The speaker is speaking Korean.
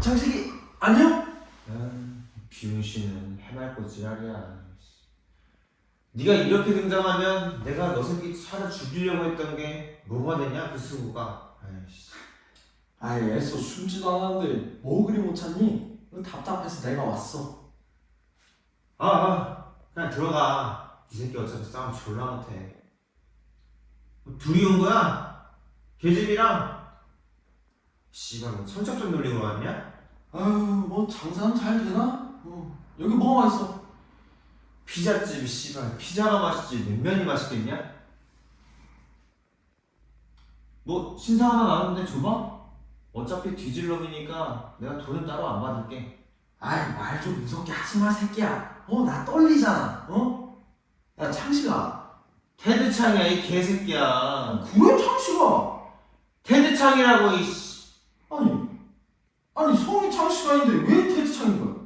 장식이 안녕? 비용씨는 해맑고 지랄이야. 네가 이렇게 등장하면 내가 너 새끼 차려 죽이려고 했던 게 뭐가 됐냐 그 수고가. 아이씨. 아이 애써 숨지도 않았는데 뭐 그리 못 찾니? 답답해서 내가 왔어 아, 아 그냥 들어가. 이 새끼 어차피 싸움 졸라 못해. 뭐 둘이 온 거야? 계집이랑 씨발 뭐 청첩장 놀리고 왔냐? 아유 뭐 장사는 잘 되나? 어, 여기 뭐가 맛있어? 피자집이 씨발 피자가 맛있지 냉면이 맛있겠냐? 뭐 신상 하나 나왔는데 줘봐? 어차피 뒤질 놈이니까 내가 돈은 따로 안 받을게 아이 말 좀 무섭게 하지 마 새끼야 어 나 떨리잖아 어? 야 창식아 테드창이야 이 개새끼야 그래 창식아 테드창이라고 이씨 아니 아니 성이 창식아인데 왜 테드 창인 거야?